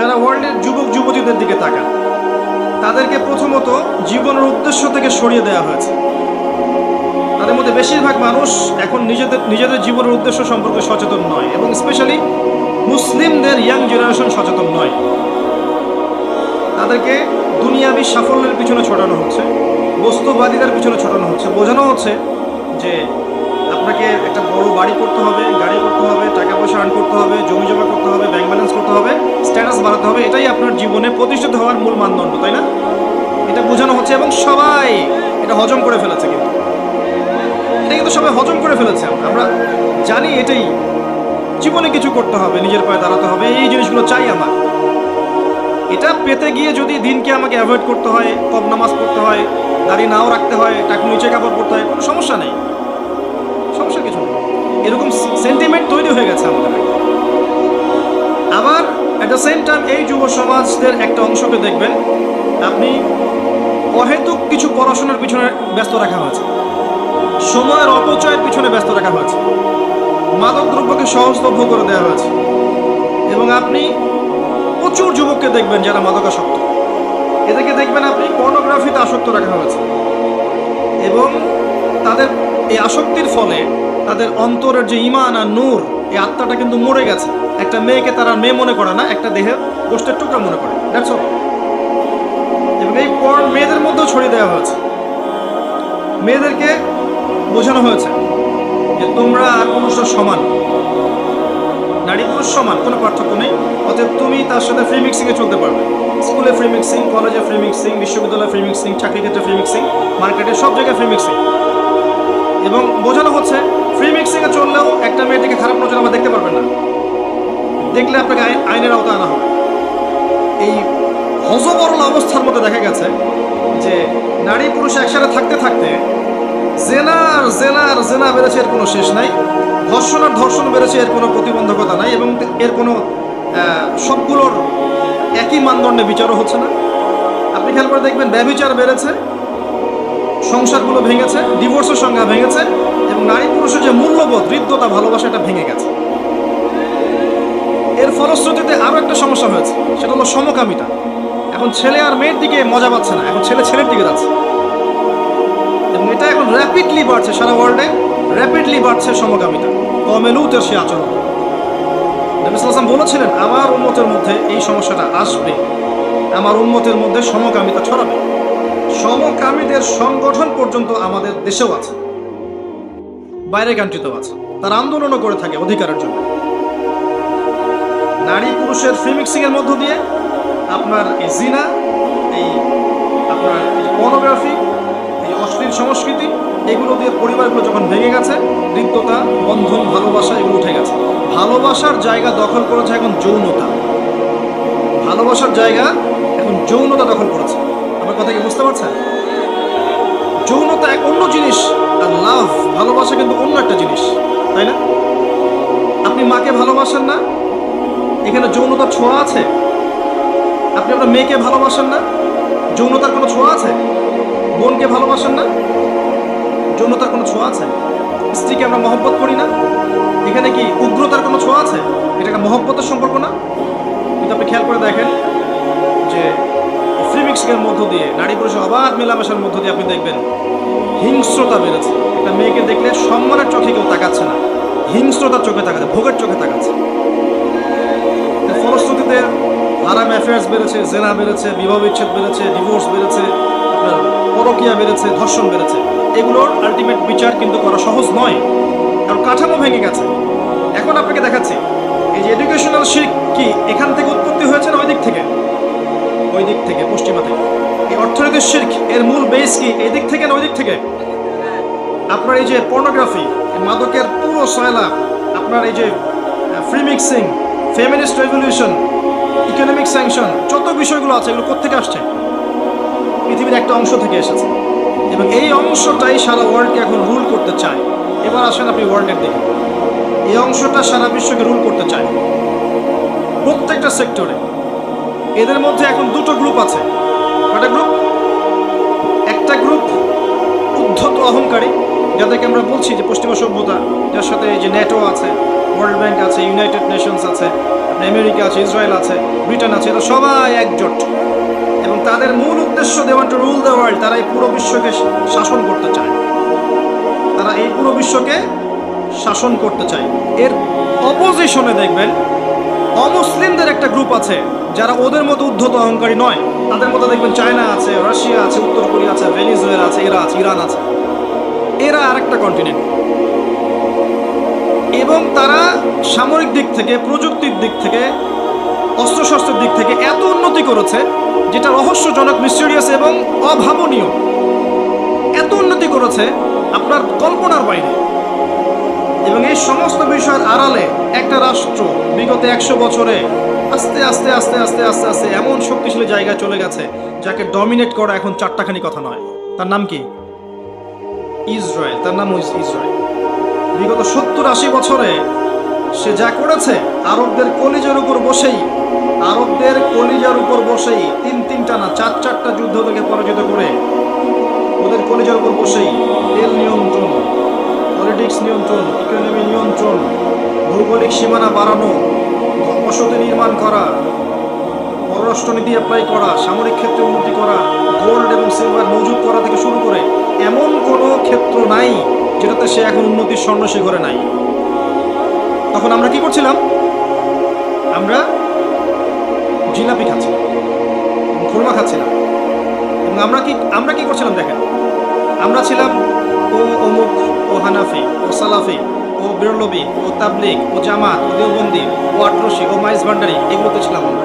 সারা ওয়ার্ল্ডের যুবক যুবতীদের দিকে তাকান। তাদেরকে প্রথমত জীবনের উদ্দেশ্য থেকে সরিয়ে দেওয়া হয়েছে। তাদের মধ্যে বেশিরভাগ মানুষ এখন নিজেদের নিজেদের জীবনের উদ্দেশ্য সম্পর্কে সচেতন নয় এবং স্পেশালি মুসলিমদের ইয়াং জেনারেশন সচেতন নয়। তাদেরকে দুনিয়াবি সাফল্যের পিছনে ছড়ানো হচ্ছে, বস্তুবাদীদের পিছনে ছড়ানো হচ্ছে। বোঝানো হচ্ছে যে আপনাকে একটা বড় বাড়ি করতে হবে, গাড়ি করতে হবে টাকা পয়সা আর্ন করতে হবে জমি জমা করতে হবে ব্যাংক ব্যালেন্স করতে হবে স্ট্যাটাস বাড়াতে হবে, এটাই আপনার জীবনে প্রতিষ্ঠিত হওয়ার মূল মানদণ্ড, তাই না? এটা বোঝানো হচ্ছে এবং সবাই এটা হজম করে ফেলেছে কিন্তু। এটা কিন্তু সবাই হজম করে ফেলেছে। আমরা জানি এটাই। জীবনে কিছু করতে হবে, নিজের পায়ে দাঁড়াতে হবে, এই জিনিসগুলো চাই আমার। এটা পেতে গিয়ে যদি দিনকে আমাকে অ্যাভয়েড করতে হয় কব নামাজ পড়তে হয়, দাড়ি নাও রাখতে হয় টাকা নিচে কাপড় পড়তে হয়, কোনো সমস্যা নেই। এরকম সেন্টিমেন্ট তৈরি হয়ে গেছে আমাদের আবার অ্যাট দ্য সেম টাইম এই যুব সমাজদের একটা অংশকে দেখবেন, আপনি অহেতুক কিছু পড়াশোনার পিছনে ব্যস্ত রাখা হয়েছে। সময়ের অপচয়ের পিছনে ব্যস্ত রাখা হয়েছে। মাদক দ্রব্যকে সহজলভ্য করে দেওয়া হয়েছে। এবং আপনি প্রচুর যুবককে দেখবেন যারা মাদকাসক্ত। এদেরকে দেখবেন আপনি পর্নোগ্রাফিতে আসক্ত রাখা হয়েছে। এবং তাদের এই আসক্তির ফলে তাদের অন্তরের যে ইমান আর নূর, এই আত্মাটা কিন্তু মরে গেছে। একটা মেয়েকে তারা মেয়ে মনে করে না, একটা দেহের গোষ্ঠের টুকরা মনে করে। অল এবং এই পর্ন মেয়েদের মধ্যেও ছড়িয়ে দেওয়া হয়েছে। মেয়েদেরকে বোঝানো হয়েছে যে তোমরা আর পুরুষরা সমান। নারী পুরুষ সমান, কোনো পার্থক্য নেই। অতএব তুমি তার সাথে ফ্রি মিক্সিংয়ে চলতে পারবে। স্কুলে ফ্রি মিক্সিং কলেজে ফ্রি মিক্সিং বিশ্ববিদ্যালয়ে ফ্রি মিক্সিং চাকরি ক্ষেত্রে ফ্রি মিক্সিং মার্কেটে সব জায়গায় ফ্রি মিক্সিং এবং বোঝানো হচ্ছে ফ্রি মিক্সিংয়ে চললেও একটা মেয়েটিকে খারাপ নজর আমরা দেখতে পারবেন না। দেখলে আপনাকে আইন- আইনের আওতায় আনা হবে। এই হজবরল অবস্থার মধ্যে দেখা গেছে যে নারী পুরুষ একসাথে থাকতে থাকতে জেনা আর জেনা আর জেনা বেড়েছে এর কোনো শেষ নাই, ধর্ষণ আর ধর্ষণ বেড়েছে এর কোনো প্রতিবন্ধকতা নাই এবং এর কোনো সবগুলোর একই মানদণ্ডে বিচারও হচ্ছে না। আপনি খেয়াল করে দেখবেন ব্যবিচার বেড়েছে সংসারগুলো ভেঙেছে ডিভোর্সের সংখ্যা ভেঙেছে এবং নারী পুরুষের যে মূল্যবোধ, হৃদ্যতা, ভালোবাসা, এটা ভেঙে গেছে। এর ফলশ্রুতিতে আরও একটা সমস্যা হয়েছে, সেটা হলো সমকামিতা। এখন ছেলে আর মেয়ের দিকে মজা পাচ্ছে না, এখন ছেলে ছেলের দিকে যাচ্ছে। এবং এটা এখন র্যাপিডলি বাড়ছে সারা ওয়ার্ল্ডে র্যাপিডলি বাড়ছে সমকামিতা। কমেলুতের সে আচরণ। নবী সাল্লাম বলেছিলেন, আমার উন্মতের মধ্যে এই সমস্যাটা আসবে। আমার উন্মতের মধ্যে সমকামিতা ছড়াবে। সমকামীদের সংগঠন পর্যন্ত আমাদের দেশেও আছে। বাইরে কান্ট্রিতেও আছে। তার আন্দোলনও করে থাকে অধিকারের জন্য। নারী পুরুষের ফ্রি মিক্সিং এর মধ্য দিয়ে আপনার এই জিনা, এই আপনার এই পর্নোগ্রাফি এই অশ্লীল সংস্কৃতি, এগুলো দিয়ে পরিবারগুলো যখন ভেঙে গেছে হৃদ্যতা বন্ধন, ভালোবাসা এগুলো উঠে গেছে। ভালোবাসার জায়গা দখল করেছে এখন যৌনতা। ভালোবাসার জায়গা এখন যৌনতা দখল করেছে। আমার কথা কি বুঝতে পারছেন? যৌনতা এক অন্য জিনিস আর লাভ, ভালোবাসা কিন্তু অন্য একটা জিনিস, তাই না? আপনি মাকে ভালোবাসেন না? এখানে যৌনতার ছোঁয়া আছে? আপনি আপনার মেয়েকে ভালোবাসেন না? যৌনতার কোনো ছোঁয়া আছে? বোনকে ভালোবাসেন না? যৌনতার কোনো ছোঁয়া আছে? স্ত্রীকে আমরা মহব্বত করি না? এখানে কি উগ্রতার কোনো ছোঁয়া আছে? এটা একটা মহব্বতের সম্পর্ক না? কিন্তু আপনি খেয়াল করে দেখেন যে মিক্সিংয়ের মধ্য দিয়ে, নারী পুরুষের অবাধ মেলামেশার মধ্য দিয়ে আপনি দেখবেন, হিংস্রতা বেড়েছে। একটা মেয়েকে দেখলে সম্মানের চোখে কেউ তাকাচ্ছে না, হিংস্রতার চোখে তাকাচ্ছে, ভোগের চোখে তাকাচ্ছে। ফলশ্রুতিতে হারাম অ্যাফেয়ার্স বেড়েছে, জেনা বেড়েছে, বিবাহ বিচ্ছেদ বেড়েছে ডিভোর্স বেড়েছে পরকিয়া বেড়েছে, ধর্ষণ বেড়েছে। এগুলোর আলটিমেট বিচার কিন্তু করা সহজ নয়, কারণ কাঠামো ভেঙে গেছে। এখন আপনাকে দেখাচ্ছি, এই যে এডুকেশনাল শিখ কি এখান থেকে উৎপত্তি হয়েছে না ওই দিক থেকে? ওই দিক থেকে, পশ্চিমা থেকে। এই অর্থনৈতিক শির্ক, এর মূল বেস কি? এই দিক থেকে না ওই দিক থেকে? আপনার এই যে পর্নোগ্রাফি মাদকের পুরো সয়লা আপনার এই যে free mixing feminist revolution economic sanction যত বিষয়গুলো আছে, এগুলো কোথেকে আসছে? পৃথিবীর একটা অংশ থেকে এসেছে। এবং এই অংশটাই সারা ওয়ার্ল্ডকে এখন রুল করতে চায়। এবার আসেন আপনি ওয়ার্ল্ডের দিকে। এই অংশটা সারা বিশ্বকে রুল করতে চায়। প্রত্যেকটা সেক্টরে এদের মধ্যে এখন দুটো গ্রুপ আছে। কটা গ্রুপ একটা গ্রুপ উদ্ধত অহংকারী, যাদেরকে আমরা বলছি যে পশ্চিমা সভ্যতা, যার সাথে যে ন্যাটো আছে ওয়ার্ল্ড ব্যাংক আছে ইউনাইটেড নেশনস আছে আমেরিকা আছে ইসরায়েল আছে ব্রিটেন আছে, এরা সবাই একজোট। এবং তাদের মূল উদ্দেশ্য দেওয়ান টু রুল দ্য ওয়ার্ল্ড তারা এই পুরো বিশ্বকে শাসন করতে চায়। তারা এই পুরো বিশ্বকে শাসন করতে চায়। এর অপোজিশনে দেখবেন, অমুসলিমদের একটা গ্রুপ আছে যারা ওদের মতো উদ্ধত অহংকারী নয়, তাদের মধ্যে দেখবেন চায়না আছে, রাশিয়া আছে, উত্তর কোরিয়া আছে, ভেনিজুয়েলা আছে, এরা আছে, ইরান আছে। এরা আরেকটা কন্টিনেন্ট এবং তারা সামরিক দিক থেকে, প্রযুক্তির দিক থেকে, অস্ত্রশস্ত্রের দিক থেকে এত উন্নতি করেছে, যেটা রহস্যজনক মিস্টেরিয়াস এবং অভাবনীয়। এত উন্নতি করেছে আপনার কল্পনার বাইরে। এবং এই সমস্ত বিষয়ের আড়ালে একটা রাষ্ট্র বিগত একশো বছরে আস্তে আস্তে আস্তে আস্তে আস্তে আস্তে এমন শক্তিশালী জায়গায় চলে গেছে যাকে ডমিনেট করা এখন চারটাখানি কথা নয়। তার নাম কি? ইসরায়েল। তার নাম ইস- ইসরায়েল। বিগত সত্তর আশি বছরে সে যা করেছে, আরবদের কলিজার উপর বসেই, আরবদের কলিজার উপর বসেই, তিন তিনটা না চার চারটা যুদ্ধ থেকে পরাজিত করে, ওদের কলিজার উপর বসেই তেল নিয়ন্ত্রণ পলিটিক্স নিয়ন্ত্রণ ইকোনমি নিয়ন্ত্রণ, ভৌগোলিক সীমানা বাড়ানো বসতি নির্মাণ করা, পররাষ্ট্রনীতি অ্যাপ্লাই করা, সামরিক ক্ষেত্রে উন্নতি করা গোল্ড এবং সিলভার মজুত করা থেকে শুরু করে এমন কোনো ক্ষেত্র নাই যেটাতে সে এখন উন্নতির স্বর্ণ শিখরে নাই। তখন আমরা কি করছিলাম? আমরা জিলাপি খাচ্ছিলাম, খুরমা খাচ্ছিলাম। এবং আমরা কি আমরা কি করছিলাম দেখেন? আমরা ছিলাম ও অমুক ও হানাফি ও সালাফি। ও বিরলবি ও তাবলিক ও জামাত, ও দেওবন্দি, ও আটরসি ও মাইস ভান্ডারি, এগুলোতে ছিলাম আমরা।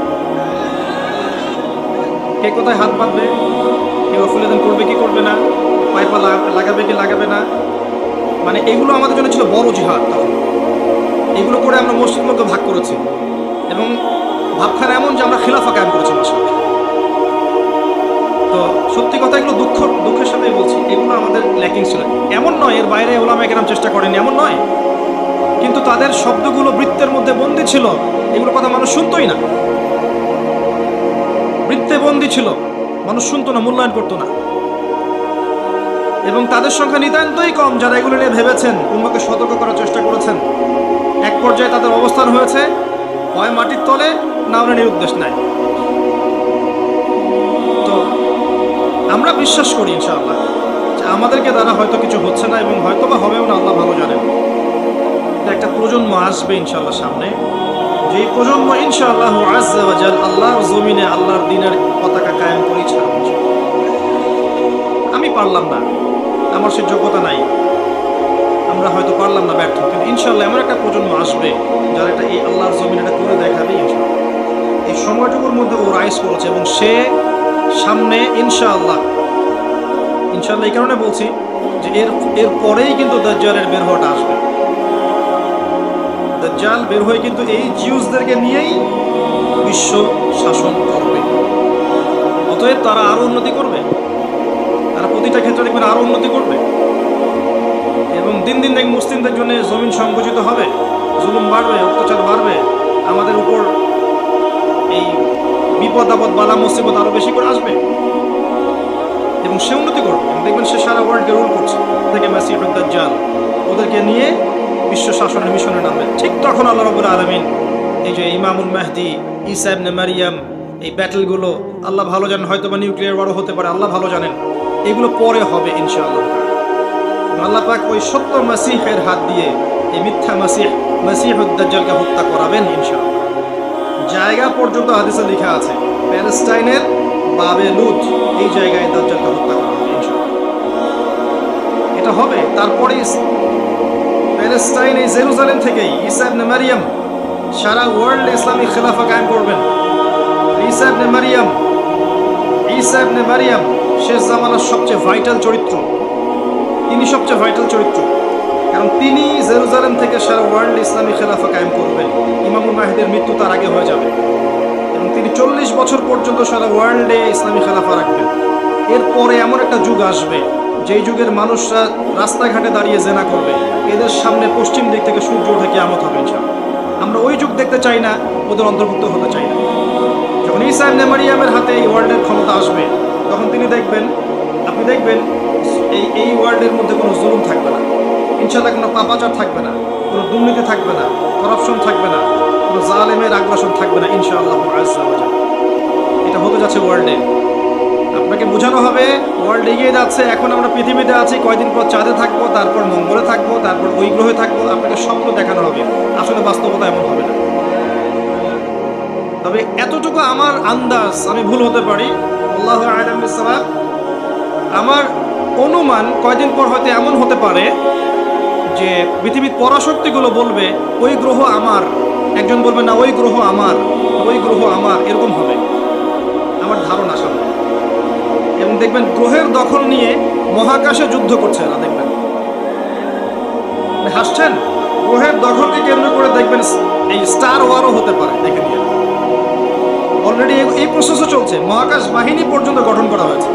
কে কোথায় হাত বাঁধবে? কেউ ফুলেদান করবে কি করবে না? পাইপা লাগাবে কি লাগাবে না? মানে এগুলো আমাদের জন্য ছিল বড় জিহাদ তখন। এগুলো করে আমরা মসজিদগুলোকে ভাগ করেছি। এবং ভাবখানা এমন যে আমরা খিলাফা কায়েম করেছি তো সত্যি কথা এগুলো দুঃখ দুঃখের সাথেই বলছি, এগুলো আমাদের ল্যাকিং ছিল। এমন নয়, এর বাইরে ওলামা কেরাম চেষ্টা করেনি এমন নয়। কিন্তু তাদের শব্দগুলো বৃত্তের মধ্যে বন্দি ছিল। এগুলো কথা মানুষ শুনতোই না। বৃত্তে বন্দি ছিল। মানুষ শুনতো না, মূল্যায়ন করতো না। এবং তাদের সংখ্যা নিতান্তই কম, যারা এগুলো নিয়ে ভেবেছেন, উম্মাকে সতর্ক করার চেষ্টা করেছেন। এক পর্যায়ে তাদের অবস্থান হয়েছে হয় মাটির তলে, না ওরা নিরুদ্দেশ নাই। তো, আমরা বিশ্বাস করি ইনশাআল্লাহ, যে আমাদেরকে দ্বারা হয়তো কিছু হচ্ছে না এবং হয়তো বা হবেও না, আল্লাহ ভালো জানেন। একটা প্রজন্ম আসবে ইনশাল্লাহ সামনে। যে প্রজন্ম ইনশাআল্লাহ আজাল আল্লাহর জমিনে, আল্লাহর দিনের পতাকা কায়েম ছাড়বে। আমি পারলাম না। আমার সে যোগ্যতা নাই। আমরা হয়তো পারলাম না ব্যর্থ, কিন্তু ইনশাল্লাহ এমন একটা প্রজন্ম আসবে যারা এটা এই আল্লাহর জমিন এটা করে দেখাবে ইনশাআল্লাহ। এই সময়টুকুর মধ্যে ও রাইস করেছে এবং সে সামনে ইনশাআল্লাহ ইনশাআল্লাহ এই কারণে বলছি যে এর এর পরেই কিন্তু দাজ্জালের বের হওয়াটা আসবে। দাজ্জাল বের হয়ে কিন্তু এই জিউসদেরকে নিয়েই বিশ্ব শাসন করবে। অতএব তারা আরও উন্নতি করবে। তারা প্রতিটা ক্ষেত্রে দেখবেন আরও উন্নতি করবে। এবং দিন দিন দেখ মুসলিমদের জন্য জমিন সংকুচিত হবে, জুলুম বাড়বে, অত্যাচার বাড়বে। আমাদের উপর এই বিপদ, আপদ, বালা, মুসিবত আরও বেশি করে আসবে। এবং সে উন্নতি করবে। দেখবেন সে সারা ওয়ার্ল্ডকে রুল করছে। থেকে মাসিহ দাজ্জাল ওদেরকে নিয়ে বিশ্ব শাসনের মিশনে নামবে ঠিক তখন আল্লাহ রবুল আলমিন এই যে ইমামুল মেহদি ইসা ইবনে মারিয়াম, এই ব্যাটেলগুলো, আল্লাহ ভালো জানেন হয়তো বা নিউক্লিয়ার বড় হতে পারে, আল্লাহ ভালো জানেন। এগুলো পরে হবে ইনশাআল্লাহ। আল্লাহ পাক ওই সত্য মাসিহের হাত দিয়ে এই মিথ্যা মাসিহ মাসিহুদ্দাজ্জালকে হত্যা করাবেন ইনশাআল্লাহ। জায়গা পর্যন্ত হাদিসে লেখা আছে, প্যালেস্টাইনের বাবে লুত, এই জায়গায় দাজ্জালকে হত্যা করা হবে ইনশাআল্লাহ। এটা হবে, তারপরে প্যালেস্টাইন এই জেরুজালেম থেকেই ইসা মারিয়াম সারা ওয়ার্ল্ড ইসলামিক খেলাফা কায়েম করবেন। ইসা ইবনে মারিয়াম ইসা ইবনে মারিয়াম শেষ জামানার সবচেয়ে ভাইটাল চরিত্র। তিনি সবচেয়ে ভাইটাল চরিত্র। কারণ তিনি জেরুজালেম থেকে সারা ওয়ার্ল্ড ইসলামী খেলাফা কায়েম করবেন। ইমামুল মাহিদের মৃত্যু তার আগে হয়ে যাবে। এবং তিনি চল্লিশ বছর পর্যন্ত সারা ওয়ার্ল্ডে ইসলামী খেলাফা রাখবেন। এরপরে এমন একটা যুগ আসবে যেই যুগের মানুষরা রাস্তাঘাটে দাঁড়িয়ে জেনা করবে, এদের সামনে পশ্চিম দিক থেকে সূর্য উঠে কেমত হবে। আমরা ওই যুগ দেখতে চাই না, ওদের অন্তর্ভুক্ত হতে চাই না যখন ইসা ইবনে মারিয়ামের হাতে এই ওয়ার্ল্ডের ক্ষমতা আসবে, তখন তিনি দেখবেন, আপনি দেখবেন এই এই ওয়ার্ল্ডের মধ্যে কোনো জুলুম থাকবে না ইনশাল্লাহ কোনো পাপাচার থাকবে না, কোনো দুর্নীতি থাকবে না, করাপশন থাকবে না, কোনো জালেমের আগ্রাসন থাকবে না ইনশাআল্লাহ। এটা হতে যাচ্ছে ওয়ার্ল্ডে আপনাকে বোঝানো হবে ওয়ার্ল্ড এগিয়ে যাচ্ছে, এখন আমরা পৃথিবীতে আছি, কয়দিন পর চাঁদে থাকব, তারপর মঙ্গলে থাকব, তারপর ওই গ্রহে থাকব, আপনাকে স্বপ্ন দেখানো হবে। আসলে বাস্তবতা এমন হবে না। তবে এতটুকু আমার আন্দাজ, আমি ভুল হতে পারি। আল্লাহ আলম ইসলাম আমার অনুমান কয়দিন পর হয়তো এমন হতে পারে যে পৃথিবীর পরাশক্তিগুলো বলবে, ওই গ্রহ আমার। একজন বলবে, না, ওই গ্রহ আমার। ওই গ্রহ আমার। এরকম হবে। আমার ধারণা সামনে। এবং দেখবেন গ্রহের দখল নিয়ে মহাকাশে যুদ্ধ করছে না দেখবেন। হাসছেন? গ্রহের দখলকে কেন্দ্র করে দেখবেন এই স্টার ওয়ারও হতে পারে দেখে নিয়ে। অলরেডি এই প্রসেসও চলছে। মহাকাশ বাহিনী পর্যন্ত গঠন করা হয়েছে।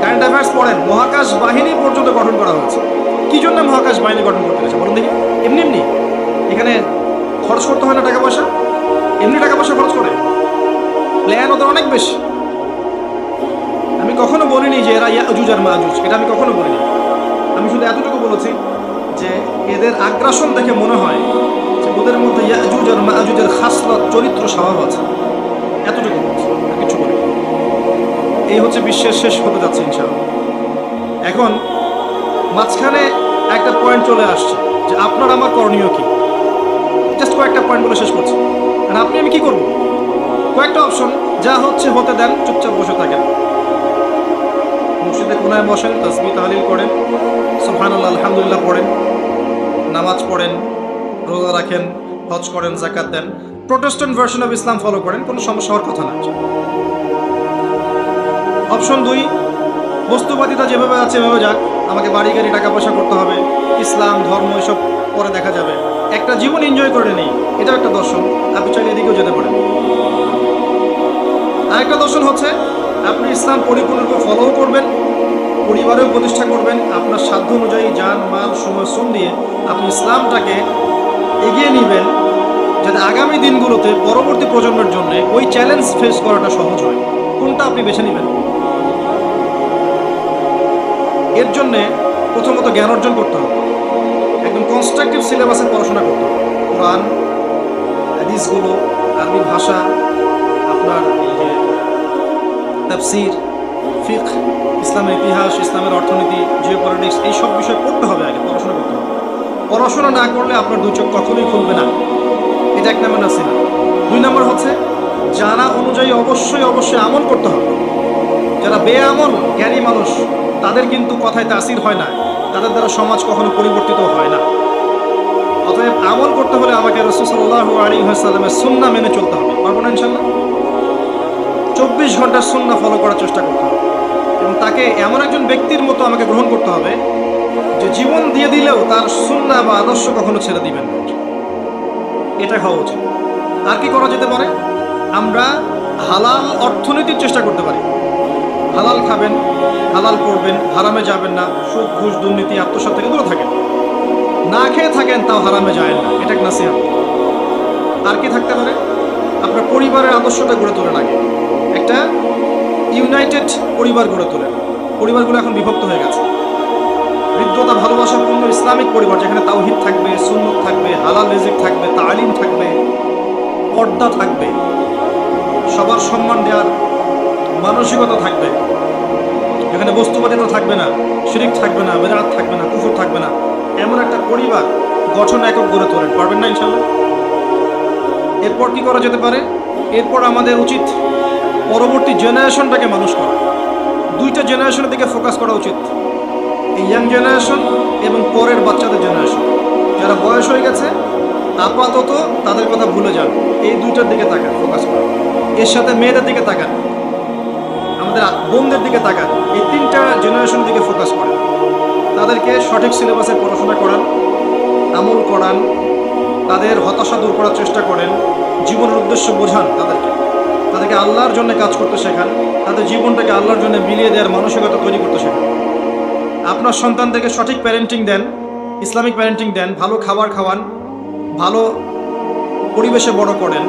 কারেন্ট অ্যাফেয়ার্স পড়েন, মহাকাশ বাহিনী পর্যন্ত গঠন করা হয়েছে। কি জন্য মহাকাশ বাহিনী গঠন করতে হয়েছে বলুন দেখি। এমনি এমনি। এখানে খরচ করতে হয় না টাকা পয়সা? এমনি টাকা পয়সা খরচ করে? প্ল্যান ওদের অনেক বেশি। বলিনি যে এরা ইয়াজুজ আর মাজুজ, এটা আমি কখনো বলিনি। আমি শুধু এতটুকু বলেছি যে এদের আগ্রাসন দেখে মনে হয় যে ওদের মধ্যে ইয়াজুজ আর মাজুজের খাসলত, চরিত্র স্বভাব আছে। এতটুকু বলছি কিছু বলি এই হচ্ছে বিশ্বের শেষ হতে যাচ্ছে ইনশাআল্লাহ। এখন মাঝখানে একটা পয়েন্ট চলে আসছে যে আপনার আমার করণীয় কি? জাস্ট কয়েকটা পয়েন্ট বলে শেষ করছি। আর আপনি আমি কি করব? কয়েকটা অপশন যা হচ্ছে হতে দেন, চুপচাপ বসে থাকেন। মসজিদে কোনায় বসেন তসবি তাহলিল করেন, সুবহানাল্লাহ, আলহামদুলিল্লাহ পড়েন, নামাজ পড়েন, রোজা রাখেন, হজ করেন জাকাত দেন। Protestant version of Islam follow করেন, কোনো সমস্যা হওয়ার কথা না। অপশন দুই, বস্তুবাদিতা যেভাবে আছে এভাবে যাক, আমাকে বাড়ি গাড়ি টাকা পয়সা করতে হবে, ইসলাম, ধর্ম, এসব পরে দেখা যাবে। একটা জীবন এনজয় করে নেই, এটাও একটা দর্শন, আপনি চাইলে এদিকেও যেতে পারেন। আরেকটা দর্শন হচ্ছে আপনি ইসলাম পরিপূর্ণরূপে ফলো করবেন, পরিবারেও প্রতিষ্ঠা করবেন, আপনার সাধ্য অনুযায়ী যান, মাল, সময়, শ্রম দিয়ে আপনি ইসলামটাকে এগিয়ে নেবেন, যাতে আগামী দিনগুলোতে পরবর্তী প্রজন্মের জন্য ওই চ্যালেঞ্জ ফেস করাটা সহজ হয়। কোনটা আপনি বেছে নেবেন? এর জন্যে প্রথমত জ্ঞান অর্জন করতে হবে। একদম কনস্ট্রাকটিভ সিলেবাসে পড়াশোনা করতে হবে। কোরআন, হাদিসগুলো, আরবি ভাষা, আপনার এই যে তাফসির ফিক ইসলামের ইতিহাস, ইসলামের অর্থনীতি জিও পলিটিক্স এই সব বিষয় পড়তে হবে আগে, পড়াশোনা করতে হবে। পড়াশোনা না করলে আপনার দুই চোখ কখনোই খুলবে না। এটা এক নম্বর নাসিনা দুই নম্বর হচ্ছে, জানা অনুযায়ী অবশ্যই অবশ্যই আমল করতে হবে। যারা বেআমল, জ্ঞানী মানুষ, তাদের কিন্তু কথায় তাসির হয় না। তাদের দ্বারা সমাজ কখনো পরিবর্তিত হয় না। অতএব আমল করতে হলে আমাকে রসুল্লাহ আলী সাল্লামের সুন্না মেনে চলতে হবে। পারব না ইনশাল্লাহ চব্বিশ ঘণ্টার সুন্না ফলো করার চেষ্টা করতে হবে। এবং তাকে এমন একজন ব্যক্তির মতো আমাকে গ্রহণ করতে হবে, যে জীবন দিয়ে দিলেও তার সুন্না বা আদর্শ কখনো ছেড়ে দিবেন না। এটা হওয়া উচিত। আর কি করা যেতে পারে? আমরা হালাল অর্থনীতির চেষ্টা করতে পারি। হালাল খাবেন, হালাল করবেন হারামে যাবেন না সুদ ঘুষ, দুর্নীতি আত্মসাত থেকে দূরে থাকেন। না খেয়ে থাকেন, তাও হারামে যায় না। এটা এক নাসিহাত। আর কি থাকতে পারে? আপনার পরিবারের আদর্শটা গড়ে তোলেন আগে। একটা ইউনাইটেড পরিবার গড়ে তোলেন। পরিবারগুলো এখন বিভক্ত হয়ে গেছে। হৃদ্যতা ভালোবাসাপূর্ণ ইসলামিক পরিবার, যেখানে তাওহিদ থাকবে, সুন্নত থাকবে, হালাল রিজিক থাকবে, তালিম থাকবে, পর্দা থাকবে, সবার সম্মান দেওয়ার মানসিকতা থাকবে। এখানে বস্তুবাদিতা থাকবে না, শিরিক থাকবে না, বেদাত থাকবে না কুকুর থাকবে না। এমন একটা পরিবার গঠন একক গড়ে তোলেন। পারবেন না ইনশাল্লাহ? এরপর কি করা যেতে পারে? এরপর আমাদের উচিত পরবর্তী জেনারেশনটাকে মানুষ করা। দুইটা জেনারেশনের দিকে ফোকাস করা উচিত। এই ইয়াং জেনারেশন এবং পরের বাচ্চাদের জেনারেশন। যারা বয়স হয়ে গেছে, আপাতত তাদের কথা ভুলে যান। এই দুইটার দিকে তাকান, ফোকাস করেন। এর সাথে মেয়েদের দিকে তাকান। আমাদের বোনদের দিকে তাকান। এই তিনটা জেনারেশন দিকে ফোকাস করেন। তাদেরকে সঠিক সিলেবাসে পড়াশোনা করান, আমল করান তাদের হতাশা দূর করার চেষ্টা করেন, জীবনের উদ্দেশ্য বোঝান তাদেরকে। তাদেরকে আল্লাহর জন্য কাজ করতে শেখান, তাদের জীবনটাকে আল্লাহর জন্য মিলিয়ে দেওয়ার মানসিকতা তৈরি করতে শেখান। আপনার সন্তানদেরকে সঠিক প্যারেন্টিং দেন, ইসলামিক প্যারেন্টিং দেন, ভালো খাবার খাওয়ান, ভালো পরিবেশে বড় করেন,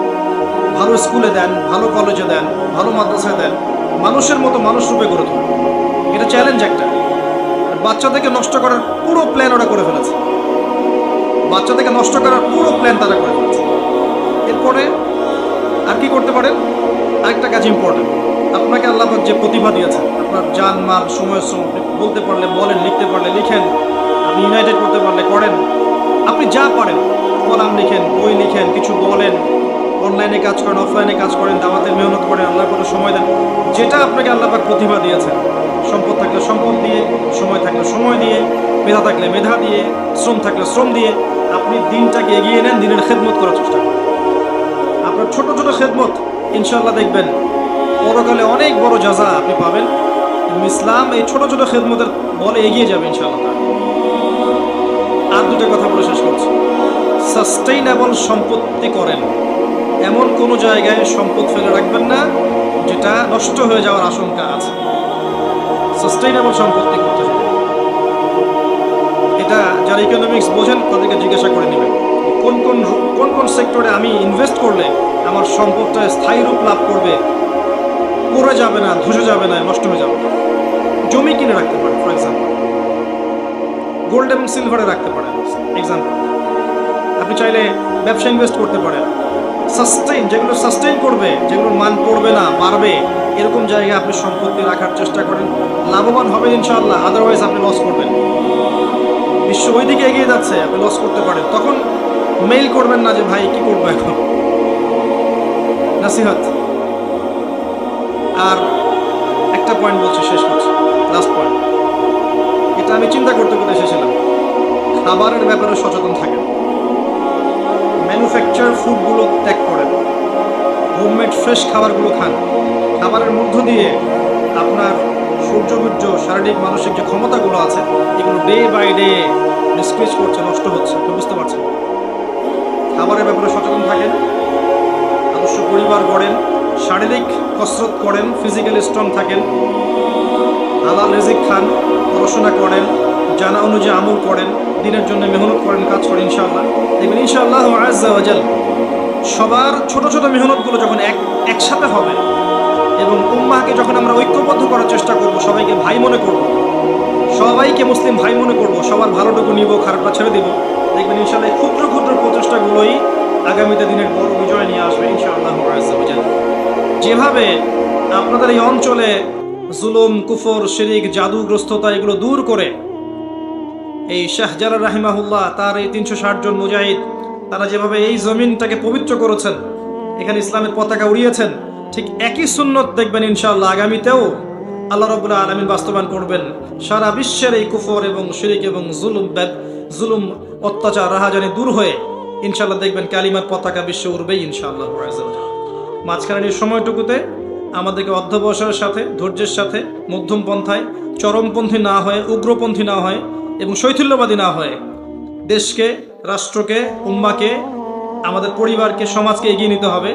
ভালো স্কুলে দেন, ভালো কলেজে দেন, ভালো মাদ্রাসায় দেন, মানুষের মতো মানুষ রূপে গড়ে তোলেন। এটা চ্যালেঞ্জ একটা। বাচ্চাদেরকে নষ্ট করার পুরো প্ল্যান ওরা করে ফেলেছে। বাচ্চাদেরকে নষ্ট করার পুরো প্ল্যান তারা করে ফেলেছে। পরে আর কি করতে পারেন? আরেকটা কাজ ইম্পর্টেন্ট আপনাকে আল্লাহ যে প্রতিভা দিয়েছে আপনার জান, মাল, সময়, শ্রম, বলতে পারলে বলেন, লিখতে পারলে লিখেন, আপনি ইউনাইটেড করতে পারলে করেন। আপনি যা পারেন, কলাম লিখেন, বই লিখেন, কিছু বলেন অনলাইনে কাজ করেন অফলাইনে কাজ করেন, দাওয়াতে মেহনত করেন, আল্লাহর পরে সময় দেন। যেটা আপনাকে আল্লাহ প্রতিভা দিয়েছে সম্পদ থাকলে সম্পদ দিয়ে, সময় থাকলে সময় দিয়ে মেধা থাকলে মেধা দিয়ে, শ্রম থাকলে শ্রম দিয়ে আপনি দিনটাকে এগিয়ে নেন, দিনের খেদমত করার চেষ্টা করেন। আপনার ছোট ছোট খেদমত ইনশাল্লাহ দেখবেন, পরকালে অনেক বড় যাজা আপনি পাবেন। ইসলাম এই ছোট ছোট খেদমতের বলে এগিয়ে যাবে ইনশাল্লাহ। আর দুটো কথা বলে শেষ করছি। সাস্টেইনেবল সম্পত্তি করেন। এমন কোনো জায়গায় সম্পদ ফেলে রাখবেন না, যেটা নষ্ট হয়ে যাওয়ার আশঙ্কা আছে। সাস্টেইনেবল সম্পত্তি করতে হবে। এটা যারা ইকোনমিক্স বোঝেন, তাদেরকে জিজ্ঞাসা করে নেবেন। কোন কোন কোন কোন সেক্টরে আমি ইনভেস্ট করলে আমার সম্পদটা স্থায়ী রূপ লাভ করবে? পড়ে যাবে না, ধসে যাবে না, নষ্ট হয়ে যাবে না। জমি কিনে রাখতে পারেন ফর এক্সাম্পল গোল্ড এবং সিলভারে রাখতে পারেন এক্সাম্পল আপনি চাইলে ব্যবসা ইনভেস্ট করতে পারেন। সাস্টেইন যেগুলো সাস্টেইন করবে, যেগুলোর মান পড়বে না, বাড়বে, এরকম জায়গায় আপনি সম্পত্তি রাখার চেষ্টা করেন। লাভবান হবেন ইনশাআল্লাহ আদারওয়াইজ আপনি লস করবেন। বিশ্ব ওই দিকে এগিয়ে যাচ্ছে, আপনি লস করতে পারেন। তখন মেইল করবেন না যে, ভাই, কি করব এখন? নাসিহাত। আর একটা পয়েন্ট বলছি, শেষ করছি। লাস্ট পয়েন্ট এটা আমি চিন্তা করতে করতে এসেছিলাম খাবারের ব্যাপারে সচেতন থাকেন। ম্যানুফ্যাকচার ফুডগুলো ত্যাগ করেন। হোমমেড ফ্রেশ খাবারগুলো খান। খাবারের মধ্য দিয়ে আপনার সূর্যবীর্য শারীরিক, মানসিক যে ক্ষমতাগুলো আছে, এগুলো ডে বাই ডে ডিসক্রিজ করছে, নষ্ট হচ্ছে। আপনি বুঝতে পারছেন? খাবারের ব্যাপারে সচেতন থাকেন, আদর্শ পরিবার গড়েন, শারীরিক কসরত করেন ফিজিক্যালি স্ট্রং থাকেন, হালাল রিজিক খান, পড়াশোনা করেন, জানা অনুযায়ী আমল করেন, দিনের জন্য মেহনত করেন, কাজ করেন, ইনশাআল্লাহ। দেখবেন ইনশাআল্লাহ সবার ছোট ছোট মেহনতগুলো যখন এক, একসাথে হবে এবং উম্মাহকে যখন আমরা ঐক্যবদ্ধ করার চেষ্টা করব, সবাইকে ভাই মনে করব। সবাইকে মুসলিম ভাই মনে করব। সবার ভালোটুকু নিব, খারাপটা ছেড়ে দিব। দেখবেন ইনশাআল্লাহ এই ক্ষুদ্র ক্ষুদ্র প্রচেষ্টাগুলোই আগামীতে দিনের বড় বিজয় নিয়ে আসবে ইনশাআল্লাহ যেভাবে আপনাদের এই অঞ্চলে জুলুম, কুফর, শিরিক, জাদুগ্রস্ততা এগুলো দূর করে এই শাহজালাল রাহিমাহুল্লাহ, তার এই তিনশো ষাট জন মুজাহিদ, তারা যেভাবে এই জমিনটাকে পবিত্র করেছেন, এখানে ইসলামের পতাকা উড়িয়েছেন ঠিক একই সুন্নত দেখবেন ইনশাআল্লাহ আগামীতেও। আল্লাহ রবুল্লাহ আলমিন বাস্তবায়ন করবেন। সারা বিশ্বের এই কুফর এবং শিরিক এবং জুলুম জুলুম, অত্যাচার, রাহাজানি দূর হয়ে ইনশাল্লাহ দেখবেন কালিমার পতাকা বিশ্ব উড়বেই ইনশাআল্লাহ। মাঝখানের এই সময়টুকুতে আমাদেরকে অধ্যবসায়ের সাথে, ধৈর্যের সাথে, মধ্যম পন্থায়, চরমপন্থী না হয়ে, উগ্রপন্থী না হয় এবং শৈথিল্যবাদী না হয়ে দেশকে, রাষ্ট্রকে, উম্মাকে, আমাদের পরিবারকে, সমাজকে এগিয়ে নিতে হবে।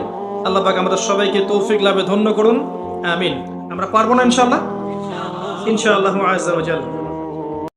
আল্লাহ পাক আমাদের সবাইকে তৌফিক লাভে ধন্য করুন। আমিন। আমরা পারব না ইনশাল্লাহ ইনশাআল্লাহ। আজাল